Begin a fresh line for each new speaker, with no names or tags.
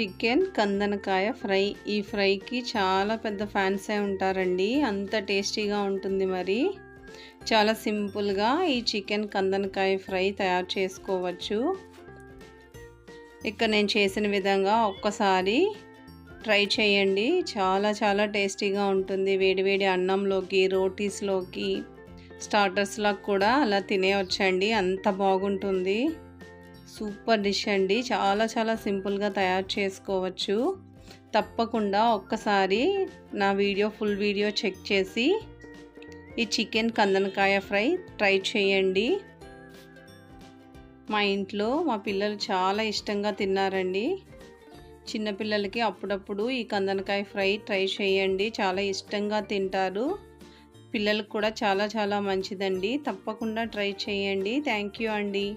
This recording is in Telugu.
Chicken కందనకాయ fry. ఈ ఫ్రైకి చాలా పెద్ద ఫ్యాన్సే ఉంటారండి. అంత టేస్టీగా ఉంటుంది మరి. చాలా సింపుల్గా ఈ చికెన్ కందనకాయ ఫ్రై తయారు చేసుకోవచ్చు. ఇక్కడ నేను చేసిన విధంగా ఒక్కసారి ట్రై చేయండి. చాలా చాలా టేస్టీగా ఉంటుంది. వేడివేడి అన్నంలోకి రోటీస్లోకి స్టార్టర్స్లకు కూడా అలా తినేయొచ్చండి. అంత బాగుంటుంది. సూపర్ డిష్ అండి. చాలా చాలా సింపుల్గా తయారు చేసుకోవచ్చు. తప్పకుండా ఒక్కసారి నా వీడియో ఫుల్ వీడియో చెక్ చేసి ఈ చికెన్ కందనకాయ ఫ్రై ట్రై చేయండి. మా ఇంట్లో మా పిల్లలు చాలా ఇష్టంగా తిన్నారండి. చిన్నపిల్లలకి అప్పుడప్పుడు ఈ కందనకాయ ఫ్రై ట్రై చేయండి. చాలా ఇష్టంగా తింటారు. పిల్లలకు కూడా చాలా చాలా మంచిదండి. తప్పకుండా ట్రై చేయండి. థ్యాంక్ యూ అండి.